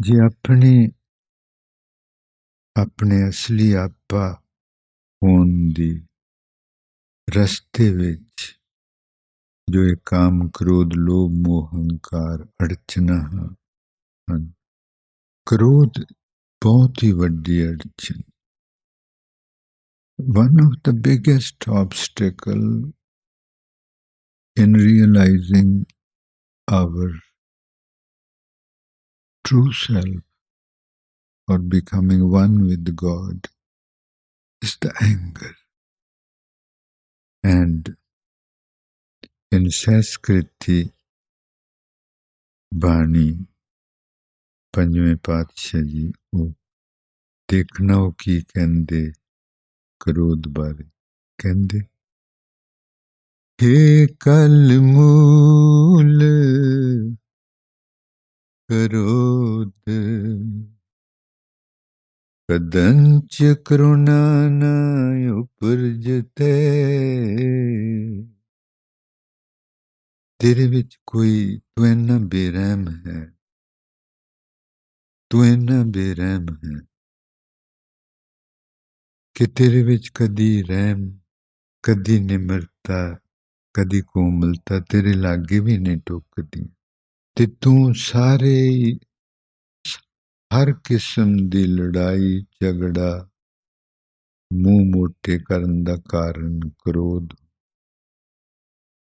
ਜੇ ਆਪਣੇ ਆਪਣੇ ਅਸਲੀ ਆਪਾ ਹੋਣ ਦੀ ਰਸਤੇ ਵਿੱਚ ਜੋ ਇਹ ਕਾਮ ਕ੍ਰੋਧ, ਲੋਭ, ਮੋਹ, ਹੰਕਾਰ, ਅੜਚਨਾ ਹਨ, ਕ੍ਰੋਧ ਬਹੁਤ ਹੀ ਵੱਡੀ ਅੜਚਨ। One of the biggest obstacle in realizing our true self or becoming one with God is the anger. And in Sanskriti Bani पंजवें पातशाह o वो ki वो की कहते क्रोध बारे कहते ਕਰੋਧ ਕਦੰਚ ਕਰੁਣਾ ਨ ਉਪਰਜਤੇ। ਤੇਰੇ ਵਿੱਚ ਕੋਈ ਤੂੰ ਇੰਨਾ ਬੇਰਹਿਮ ਹੈ। ਤੂੰ ਇੰਨਾ ਬੇਰਹਿਮ ਹੈ ਕਿ ਤੇਰੇ ਵਿੱਚ ਕਦੀ ਰਹਿਮ, ਕਦੀ ਨਿਮਰਤਾ, ਕਦੀ ਕੋਮਲਤਾ ਤੇਰੇ ਲਾਗੇ ਵੀ ਨਹੀਂ ਟੋਕਦੀ। ਤੇ ਤੂੰ ਸਾਰੇ ਹੀ ਹਰ ਕਿਸਮ ਦੀ ਲੜਾਈ ਝਗੜਾ ਮੂੰਹ ਮੋਟੇ ਕਰਨ ਦਾ ਕਾਰਨ ਕ੍ਰੋਧ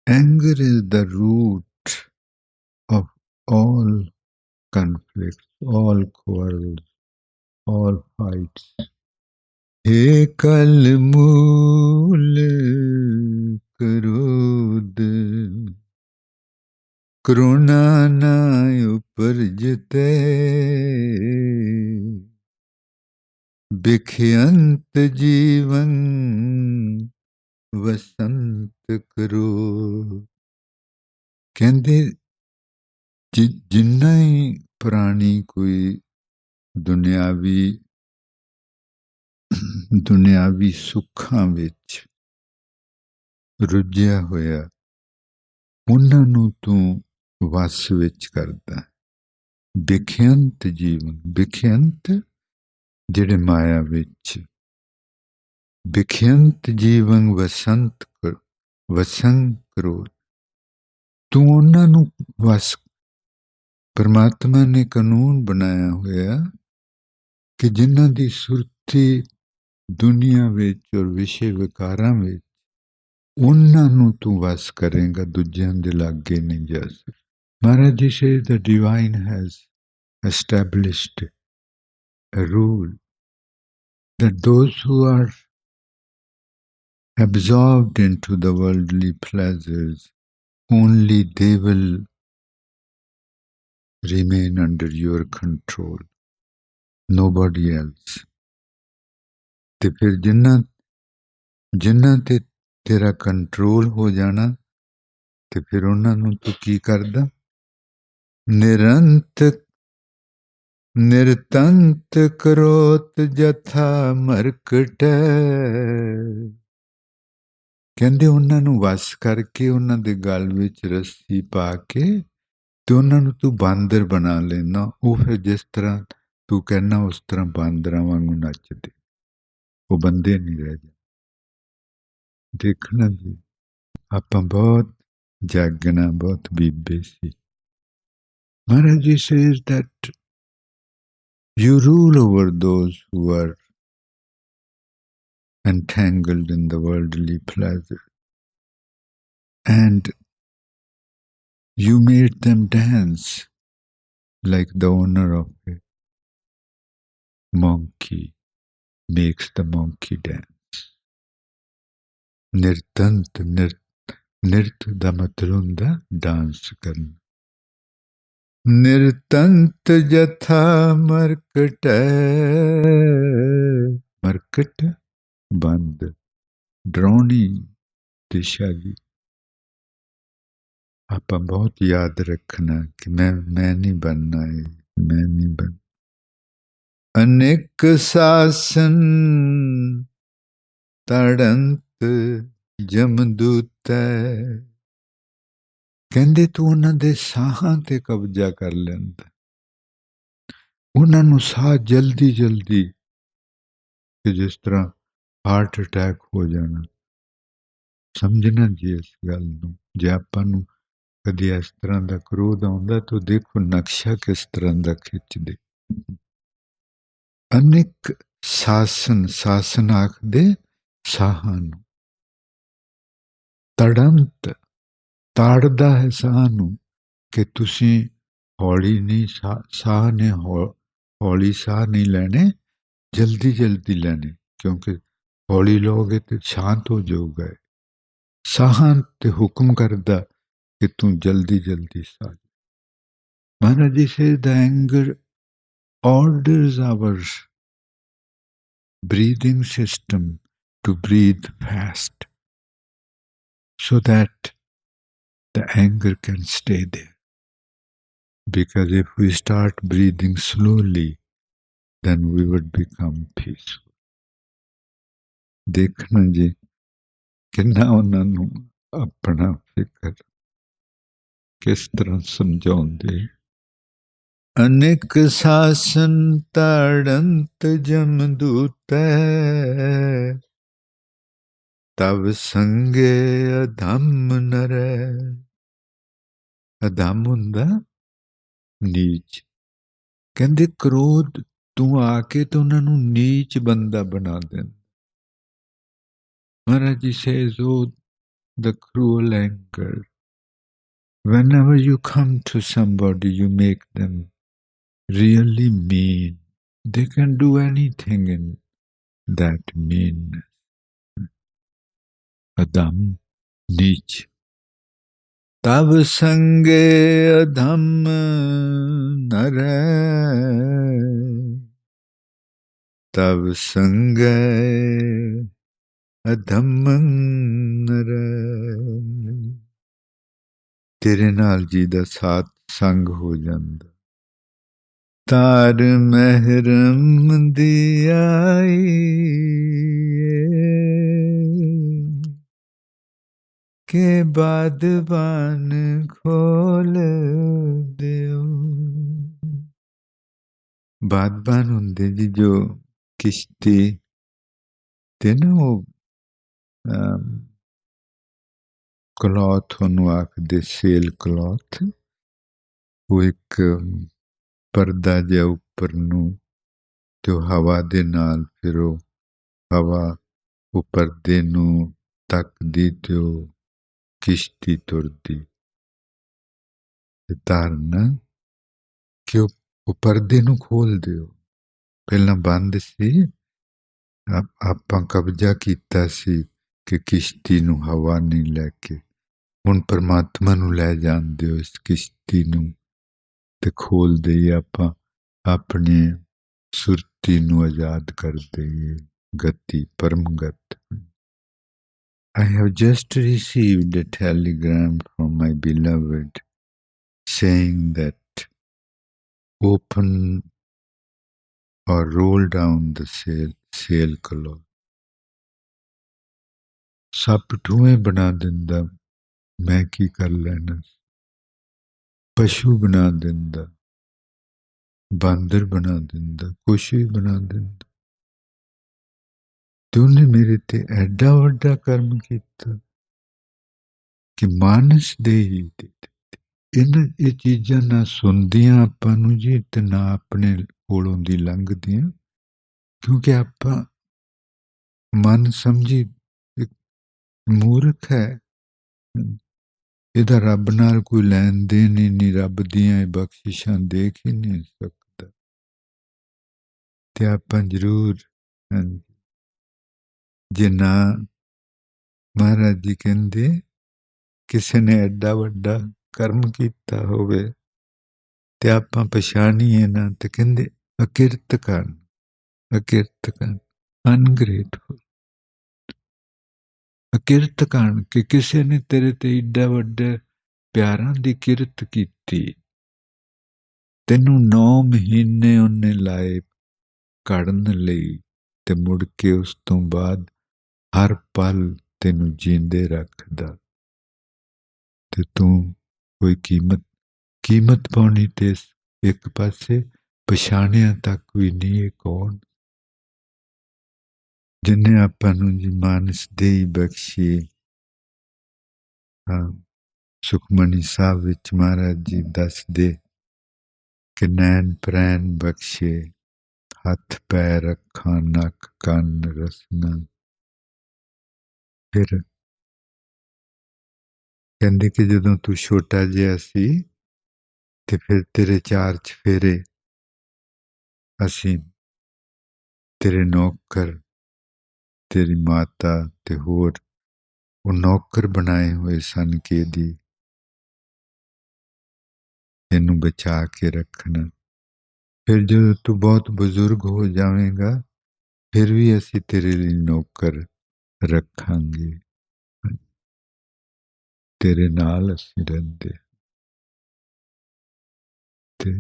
anger is the root of all conflicts, all quarrels, all fights. हे कल ਕਰੁਣਾ ਨਾ ਉਪਰਜਤੇ। ਬਿਖਿਅੰਤ ਜੀਵਨ ਵਸੰਤ ਕਰੋ। ਕਹਿੰਦੇ ਜਿੰਨਾ ਹੀ ਪ੍ਰਾਣੀ ਕੋਈ ਦੁਨਿਆਵੀ ਦੁਨਿਆਵੀ ਸੁੱਖਾਂ ਵਿੱਚ ਰੁੱਝਿਆ ਹੋਇਆ, ਉਹਨਾਂ ਨੂੰ ਤੂੰ ਵਸ ਵਿੱਚ ਕਰਦਾ। ਵਿਖਿਅੰਤ ਜੀਵਨ ਵਿਖਿਅੰਤ ਜਿਹੜੇ ਮਾਇਆ ਵਿੱਚ। ਵਿਖਿਅੰਤ ਜੀਵਨ ਵਸੰਤ ਕਰ, ਵਸੰ ਕਰੋ ਤੂੰ ਉਹਨਾਂ ਨੂੰ ਵਸ, ਪਰਮਾਤਮਾ ਨੇ ਕਾਨੂੰਨ ਬਣਾਇਆ ਹੋਇਆ ਕਿ ਜਿਨ੍ਹਾਂ ਦੀ ਸੁਰਤੀ ਦੁਨੀਆ ਵਿੱਚ ਔਰ ਵਿਸ਼ੇ ਵਿਕਾਰਾਂ ਵਿੱਚ, ਉਹਨਾਂ ਨੂੰ ਤੂੰ ਵਸ ਕਰੇਗਾ, ਦੂਜਿਆਂ ਦੇ ਲਾਗੇ ਨਹੀਂ ਜਾ ਸਕਦਾ। ਮਹਾਰਾਜ ਜੀ ਸੇ the divine has established a rule that those who are absorbed into the worldly pleasures, only they will remain under your control, nobody else. ਤੇ ਫਿਰ ਜਿੰਨਾ ਜਿੰਨਾ ਤੇ ਤੇਰਾ ਕੰਟਰੋਲ ਹੋ ਜਾਣਾ ਤੇ ਫਿਰ ਉਹਨਾਂ ਨੂੰ ਤੂੰ ਕੀ ਕਰਦਾ ਨਿਰੰਤ ਨਿਰਤੰਤ ਕਰੋਤ ਜਥਾ ਮਰਕਟ ਕਹਿੰਦੇ ਉਹਨਾਂ ਨੂੰ ਵਸ ਕਰਕੇ ਉਹਨਾਂ ਦੇ ਗਲ ਵਿੱਚ ਰੱਸੀ ਪਾ ਕੇ ਤੇ ਉਹਨਾਂ ਨੂੰ ਤੂੰ ਬਾਂਦਰ ਬਣਾ ਲੈਣਾ ਉਹ ਫਿਰ ਜਿਸ ਤਰ੍ਹਾਂ ਤੂੰ ਕਹਿਣਾ ਉਸ ਤਰ੍ਹਾਂ ਬਾਂਦਰਾਂ ਵਾਂਗੂ ਨੱਚਦੇ। ਉਹ ਬੰਦੇ ਨਹੀਂ ਰਹਿ ਜਾ ਦੇਖਣਾ ਜੀ, ਆਪਾਂ ਬਹੁਤ ਜਾਗਣਾ, ਬਹੁਤ ਬੀਬੇ ਸੀ। Maharaj says that you rule over those who are entangled in the worldly pleasure and you made them dance like the owner of a monkey makes the monkey dance. Nirtant nirt, nirt damatulunda dance karna. ਨਿਰਤੰਤ ਜਥਾ ਮਰਕਟ ਮਰਕਟ ਬੰਦ ਡਰੋਣੀ ਦਿਸ਼ਾ ਜੀ ਆਪਾਂ ਬਹੁਤ ਯਾਦ ਰੱਖਣਾ ਕਿ ਮੈਂ ਮੈਂ ਨਹੀਂ ਬਣਨਾ ਹੈ ਮੈਂ ਨਹੀਂ ਬਣ ਅਨੇਕ ਸਾਸਨ ਤੜੰਤ ਜਮਦੂਤੈ ਕਹਿੰਦੇ ਤੂੰ ਉਹਨਾਂ ਦੇ ਸਾਹਾਂ ਤੇ ਕਬਜ਼ਾ ਕਰ ਲੈਂਦਾ। ਉਹਨਾਂ ਨੂੰ ਸਾਹ ਜਲਦੀ ਜਲਦੀ ਕਿ ਜਿਸ ਤਰ੍ਹਾਂ ਹਾਰਟ ਅਟੈਕ ਹੋ ਜਾਣਾ। ਸਮਝਣਾ ਜੀ ਇਸ ਗੱਲ ਨੂੰ, ਜੇ ਆਪਾਂ ਨੂੰ ਕਦੀ ਇਸ ਤਰ੍ਹਾਂ ਦਾ ਕਰੋਧ ਆਉਂਦਾ ਤਾਂ ਦੇਖੋ ਨਕਸ਼ਾ ਕਿਸ ਤਰ੍ਹਾਂ ਦਾ ਖਿੱਚਦੇ। ਅਨੇਕ ਸਾਸਨ ਸਾਸਨ ਆਖਦੇ ਸਾਹਾਂ ਨੂੰ। ਤੜੰਤ ਤਾੜਦਾ ਹੈ ਸਾਹ ਨੂੰ ਕਿ ਤੁਸੀਂ ਹੌਲੀ ਨਹੀਂ ਸਾਹ ਸਾਹ ਨੇ ਹੌ- ਹੌਲੀ ਸਾਹ ਨਹੀਂ ਲੈਣੇ, ਜਲਦੀ ਜਲਦੀ ਲੈਣੇ, ਕਿਉਂਕਿ ਹੌਲੀ ਲਓਗੇ ਤੇ ਸ਼ਾਂਤ ਹੋ ਜਾਊਗਾ ਸਾਹਾਂ ਤੇ ਹੁਕਮ ਕਰਦਾ ਕਿ ਤੂੰ ਜਲਦੀ ਜਲਦੀ ਸਾਹ ਲੈ। Maharaj ji says the anger orders our breathing system to breathe fast so that the anger can stay there. Because if we start breathing slowly, then we would become peaceful. ਦੇਖਣਾ ਜੀ ਕਿੰਨਾ ਉਹਨਾਂ ਨੂੰ ਆਪਣਾ ਫਿਕਰ ਕਿਸ ਤਰ੍ਹਾਂ ਸਮਝਾਉਂਦੇ ਅਨੇਕ ਸਾਸਨ ਤਾੜੰਤ ਜਮਦੂਤੈ ਤਵ ਸੰਗੇ ਅਧੰਮ ਨਰੈ ਅਧੰਮ ਹੁੰਦਾ ਨੀਚ ਕਹਿੰਦੇ ਕ੍ਰੋਧ ਤੂੰ ਆ ਕੇ ਤੇ ਉਹਨਾਂ ਨੂੰ ਨੀਚ ਬੰਦਾ ਬਣਾ ਦੇ Maharaj ji says oh the cruel anger whenever you come to somebody you make them really mean they can do anything in that meanness adam नीच तब संगे अधम नर तब संगे ਅਧਮ ਨਰ ਤੇਰੇ ਨਾਲ ਜੀ ਦਾ ਸਾਥ ਸੰਗ ਹੋ ਜਾਂਦਾ ਤਾਰ ਮਹਿਰਮ ਦੀ ਆਈ ਕੇ ਬਾਦਬਾਨ ਖੋਲ ਦਿਓ। ਬਾਦਬਾਨ ਹੁੰਦੇ ਜੀ ਜੋ ਕਿਸ਼ਤੀ ਤੇ ਨਾ ਉਹ ਕਲੌਥ ਉਹਨੂੰ ਆਖਦੇ ਸੇਲ ਕਲੌਥ। ਉਹ ਇੱਕ ਪਰਦਾ ਜਿਹਾ ਉੱਪਰ ਨੂੰ ਤੇ ਉਹ ਹਵਾ ਦੇ ਨਾਲ ਫਿਰ ਉਹ ਹਵਾ ਉਹ ਪਰਦੇ ਨੂੰ ਤੱਕਦੀ ਤੇ ਉਹ ਕਿਸ਼ਤੀ ਤੁਰਦੀ ਧਾਰਨਾ ਕਿ ਉਹ ਪਰਦੇ ਨੂੰ ਖੋਲ ਦਿਓ ਪਹਿਲਾਂ ਬੰਦ ਸੀ ਆਪਾਂ ਕਬਜ਼ਾ ਕੀਤਾ ਸੀ ਕਿ ਕਿਸ਼ਤੀ ਨੂੰ ਹਵਾ ਨਹੀਂ ਲੈ ਕੇ ਹੁਣ ਪਰਮਾਤਮਾ ਨੂੰ ਲੈ ਜਾਂਦੇ ਹੋ ਇਸ ਕਿਸ਼ਤੀ ਨੂੰ ਤੇ ਖੋਲ ਦੇਈਏ ਆਪਾਂ ਆਪਣੇ ਸੁਰਤੀ ਨੂੰ ਆਜ਼ਾਦ ਕਰ ਦੇਈਏ ਗਤੀ ਪਰਮ ਗਤ I have just received a telegram from my beloved saying that open or roll down the sail, sail cloth. ਸੱਪ ਠੂਏ ਬਣਾ ਦਿੰਦਾ ਮੈਂ ਕੀ ਕਰ ਲੈਣਾ ਪਸ਼ੂ ਬਣਾ ਦਿੰਦਾ ਬਾਂਦਰ ਬਣਾ ਦਿੰਦਾ ਕੁਛ ਵੀ ਬਣਾ ਦਿੰਦਾ ਤੇ ਉਹਨੇ ਮੇਰੇ ਤੇ ਐਡਾ ਵੱਡਾ ਕਰਮ ਕੀਤਾ ਕਿ ਮਾਨਸ ਦੇ ਹੀ ਇਹਨਾਂ ਇਹ ਚੀਜ਼ਾਂ ਨਾ ਸੁਣਦੀਆਂ ਆਪਾਂ ਨੂੰ ਜੀ ਤੇ ਨਾ ਆਪਣੇ ਕੋਲੋਂ ਦੀ ਲੰਘਦੀਆਂ ਕਿਉਂਕਿ ਆਪਾਂ ਮਨ ਸਮਝੀ ਇੱਕ ਮੂਰਖ ਹੈ। ਇਹਦਾ ਰੱਬ ਨਾਲ ਕੋਈ ਲੈਣ ਦੇਣ ਹੀ ਨਹੀਂ ਰੱਬ ਦੀਆਂ ਇਹ ਬਖਸ਼ਿਸ਼ਾਂ ਦੇਖ ਹੀ ਨਹੀਂ ਸਕਦਾ। ਤੇ ਆਪਾਂ ਜ਼ਰੂਰ ਹਾਂਜੀ, ਜੇ ਨਾ ਮਹਾਰਾਜ ਜੀ ਕਹਿੰਦੇ, ਕਿਸੇ ਨੇ ਐਡਾ ਵੱਡਾ ਕਰਮ ਕੀਤਾ ਹੋਵੇ ਤੇ ਆਪਾਂ ਪਛਾਣੀਏ ਨਾ, ਤੇ ਕਹਿੰਦੇ, ਅਕਿਰਤ ਕਰਨ ਅਕਿਰਤ ਕਰਨ ਅਨਗ੍ਰੇਟਫੁਲ ਅਕਿਰਤ ਕਰਨ ਕਿ ਕਿਸੇ ਨੇ ਤੇਰੇ ਤੇ ਏਡਾ ਵੱਡਾ ਪਿਆਰਾਂ ਦੀ ਕਿਰਤ ਕੀਤੀ। ਤੈਨੂੰ 9 ਮਹੀਨੇ ਉਹਨੇ ਲਾਏ ਕੱਢਣ ਲਈ ਤੇ ਮੁੜ ਕੇ ਉਸ ਤੋਂ ਬਾਅਦ ਹਰ ਪਲ ਤੈਨੂੰ ਜਿੰਦੇ ਰੱਖਦਾ। ਤੇ ਤੂੰ ਕੋਈ ਕੀਮਤ ਕੀਮਤ ਪਾਉਣੀ ਤੇ ਇੱਕ ਪਾਸੇ ਪਛਾਣਿਆ ਤੱਕ ਵੀ ਨਹੀਂ ਇਹ ਕੌਣ? ਜਿਨੇ ਆਪਾਂ ਨੂੰ ਜੀ ਮਾਨਸ ਦੇਈ ਬਖਸ਼ੀ ਹਾਂ ਸੁਖਮਨੀ ਸਾਹਿਬ ਵਿੱਚ ਮਹਾਰਾਜ ਜੀ ਦੱਸਦੇ ਕਿ ਨੈਣ ਪ੍ਰੈਣ ਬਖਸ਼ੇ, ਹੱਥ ਪੈਰ, ਅੱਖਾਂ, ਨੱਕ, ਕੰਨ ਰਸਨਾ ਫਿਰ ਕਹਿੰਦੇ ਕਿ ਜਦੋਂ ਤੂੰ ਛੋਟਾ ਜਿਹਾ ਸੀ ਤੇ ਫਿਰ ਤੇਰੇ ਚਾਰ ਚਫੇਰੇ ਅਸੀਂ ਤੇਰੇ ਨੌਕਰ, ਤੇਰੀ ਮਾਤਾ ਤੇ ਹੋਰ ਉਹ ਨੌਕਰ ਬਣਾਏ ਹੋਏ ਸਨ ਕਿ ਦੀ ਇਹਨੂੰ ਬਚਾ ਕੇ ਰੱਖਣਾ। ਫਿਰ ਜਦੋਂ ਤੂੰ ਬਹੁਤ ਬਜ਼ੁਰਗ ਹੋ ਜਾਵੇਂਗਾ, ਫਿਰ ਵੀ ਅਸੀਂ ਤੇਰੇ ਲਈ ਨੌਕਰ ਰੱਖਾਂਗੇ। ਤੇਰੇ ਨਾਲ ਅਸੀਂ ਰਹਿੰਦੇ ਤੇ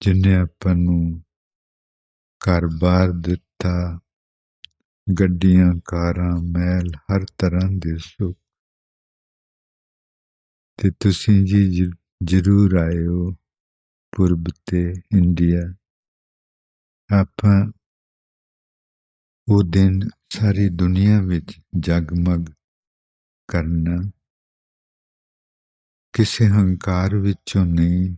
ਜਿਨੇ ਆਪਾਂ ਨੂੰ ਘਰ-ਬਾਰ ਦਿੱਤਾ, ਗੱਡੀਆਂ, ਕਾਰਾਂ, ਮਹਿਲ, ਹਰ ਤਰ੍ਹਾਂ ਦੇ ਸੁੱਖ। ਤੇ ਤੁਸੀਂ ਜੀ ਜ਼ਰੂਰ ਆਏ ਹੋ ਪੂਰਬ ਤੇ ਇੰਡੀਆ। ਆਪਾਂ ਉਹ ਦਿਨ ਸਾਰੀ ਦੁਨੀਆ ਵਿੱਚ ਜਗਮਗ ਕਰਨਾ ਕਿਸੇ ਹੰਕਾਰ ਵਿੱਚੋਂ ਨਹੀਂ